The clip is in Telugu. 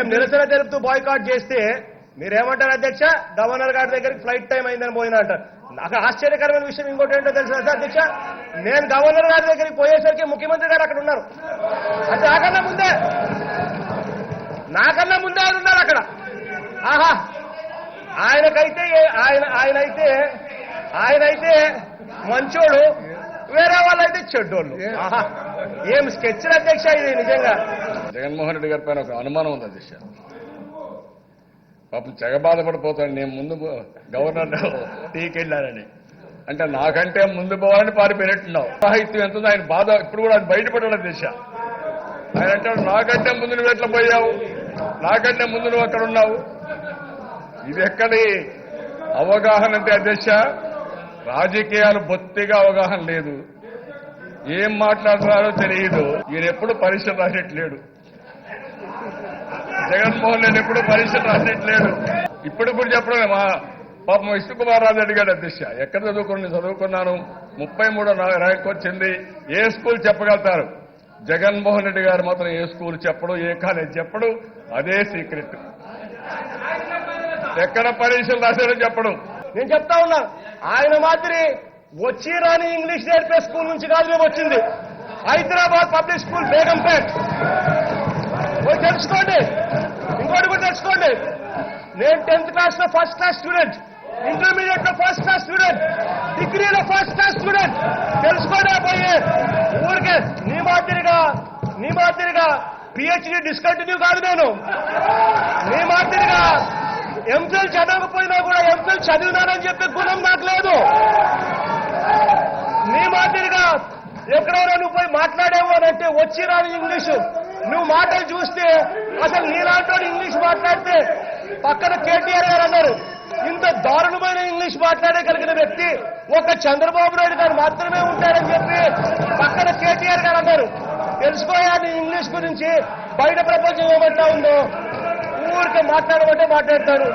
మేము నిరసన తెలుపుతూ బాయ్కాట్ చేస్తే మీరేమంటారు అధ్యక్ష? గవర్నర్ గారి దగ్గరికి ఫ్లైట్ టైం అయిందని పోయినా అంటారు నాకు ఆశ్చర్యకరమైన విషయం ఇంకోటి ఏంటో తెలుసు సార్ అధ్యక్ష? నేను గవర్నర్ గారి దగ్గరికి పోయేసరికి ముఖ్యమంత్రి గారు అక్కడ ఉన్నారు. అది నాకన్నా ముందే. నాకన్నా ముందే ఆయన ఉన్నారు అక్కడ. ఆహా. ఆయనకైతే ఆయన ఆయనైతే ఆయనైతే మంచోడు. వేరే వాళ్ళైతే చెడ్డోళ్ళు. ఆహా. ఏం స్కెచ్ అధ్యక్ష ఇది నిజంగా? జగన్మోహన్ రెడ్డి గారి పైన ఒక అనుమానం ఉంది అధ్యక్ష. పాపం తెగ బాధపడిపోతాడు నేను ముందు పో- గవర్నర్ టీకెళ్ళానని అంటే నాకంటే ముందు పోవాలని పారిపోయినట్టున్నావు. సాహిత్యం ఎంత ఉందో ఆయన బాధ. ఇప్పుడు కూడా అది బయటపడాలి అధ్యక్ష. ఆయన అంటాడు నాకంటే ముందు నువ్వు ఎట్లా పోయావు? నాకంటే ముందు నువ్వు అక్కడ ఉన్నావు? ఇది ఎక్కడి అవగాహన అంటే అధ్యక్ష రాజకీయాలు బొత్తిగా అవగాహన లేదు. ఏం మాట్లాడుతున్నారో తెలియదు. ఈయన ఎప్పుడు పరీక్ష రాసేట్లేడు. జగన్మోహన్ రెడ్డి ఎప్పుడు పరీక్ష రాసేట్లేడు. ఇప్పుడు ఇప్పుడు చెప్పడం మా పాపం విష్ణుకుమార్ రాజు అడిగాడు అధ్యక్ష. ఎక్కడ చదువుకుని చదువుకున్నాను. ముప్పై మూడో ర్యాంక్ వచ్చింది. ఏ స్కూల్ చెప్పగలుగుతారు? జగన్మోహన్ రెడ్డి గారు మాత్రం ఏ స్కూల్ చెప్పడు ఏ కాలేజ్ చెప్పడు. అదే సీక్రెట్. ఎక్కడ పరీక్షలు రాశారో చెప్పడం. నేను చెప్తా ఉన్నా. ఆయన మాదిరి వచ్చి రాని ఇంగ్లీష్ నేర్పే స్కూల్ నుంచి కాదు మేము వచ్చింది. Hyderabad public school Begumpet. పోయి తెలుసుకోండి. ఇంకోటి కూడా తెలుసుకోండి. నేను టెన్త్ క్లాస్లో ఫస్ట్ క్లాస్ స్టూడెంట్ ఇంటర్మీడియట్లో ఫస్ట్ క్లాస్ స్టూడెంట్ డిగ్రీలో ఫస్ట్ క్లాస్ స్టూడెంట్ తెలుసుకోండి పోయి. ఊరికే నీ మాదిరిగా నీ మాదిరిగా పిహెచ్డి డిస్కంటిన్యూ కాదు నేను. నీ మాదిరిగా ఎంఫిల్ చదవకపోయినా కూడా ఎంఫిల్ చదివినానని చెప్పి గుణం నాకు లేదు. నీ మాదిరిగా ఎక్కడైనా నువ్వు పోయి మాట్లాడేవో అంటే వచ్చి రాని ఇంగ్లీషు. నువ్వు మాటలు చూస్తే అసలు నీలాంటి ఇంగ్లీష్ మాట్లాడితే పక్కన కేటీఆర్ గారు అన్నారు ఇంత దారుణమైన ఇంగ్లీష్ మాట్లాడగలిగిన వ్యక్తి ఒక చంద్రబాబు నాయుడు గారు మాత్రమే ఉంటారని చెప్పి పక్కన కేటీఆర్ గారు అన్నారు. తెలుసుకోయా నీ ఇంగ్లీష్ గురించి బయట ప్రపంచం ఏమంటా ఉందో? ఊరికే మాట్లాడమంటే మాట్లాడతారు